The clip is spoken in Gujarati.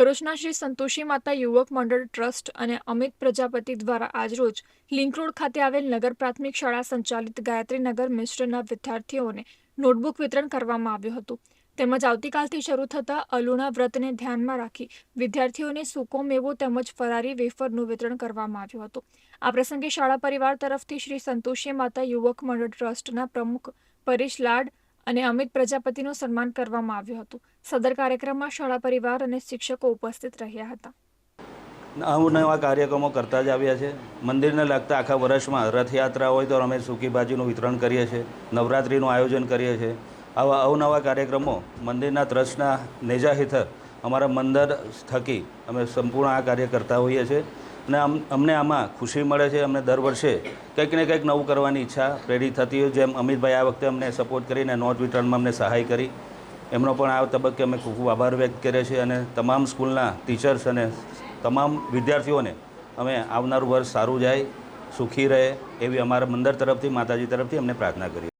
ટ્રસ્ટના શ્રી સંતોષી માતા યુવક મંડળ ટ્રસ્ટ અને અમિત પ્રજાપતિ દ્વારા આજરોજ લિંક રોડ ખાતે આવેલ નગર પ્રાથમિક શાળા સંચાલિત ગાયત્રીનગર મિશ્રના વિદ્યાર્થીઓને નોટબુક વિતરણ કરવામાં આવ્યું હતું. તેમજ આવતીકાલથી શરૂ થતા અલુણા વ્રતને ધ્યાનમાં રાખી વિદ્યાર્થીઓને સૂકો મેવો તેમજ ફરારી વેફરનું વિતરણ કરવામાં આવ્યું હતું. આ પ્રસંગે શાળા પરિવાર તરફથી શ્રી સંતોષી માતા યુવક મંડળ ટ્રસ્ટના પ્રમુખ પરેશ લાડ અને અમિત પ્રજાપતિનું સન્માન કરવામાં આવ્યું હતું. સદર કાર્યક્રમમાં શાળા પરિવાર અને શિક્ષકો ઉપસ્થિત રહ્યા હતા. અવનવા કાર્યક્રમો કરતા જ આવ્યા છે. મંદિરને લગતા આખા વર્ષમાં રથયાત્રા હોય તો અમે સૂકી ભાજીનું વિતરણ કરીએ છીએ. નવરાત્રિનું આયોજન કરીએ છીએ. આવા અવનવા કાર્યક્રમો મંદિરના ટ્રસ્ટના નેજા હેઠળ અમારા મંદિર થકી અમે સંપૂર્ણ આ કાર્ય કરતા હોઈએ છીએ. અને અમ અમને આમાં ખુશી મળે છે, અમને દર વર્ષે કંઈક ને કંઈક નવું કરવાની ઈચ્છા પ્રેરિત થતી હોય જેમ અમિતભાઈ આ વખતે અમને સપોર્ટ કરીને નોટ વિતરણમાં અમને સહાય કરી. એમનો પણ આ તબક્કે અમે ખૂબ ખૂબ આભાર વ્યક્ત કરીએ છીએ અને તમામ સ્કૂલના ટીચર્સ અને તમામ વિદ્યાર્થીઓને અમે આવનારું વર્ષ સારું જાય, સુખી રહે એવી અમારા મંદર તરફથી, માતાજી તરફથી અમને પ્રાર્થના કરી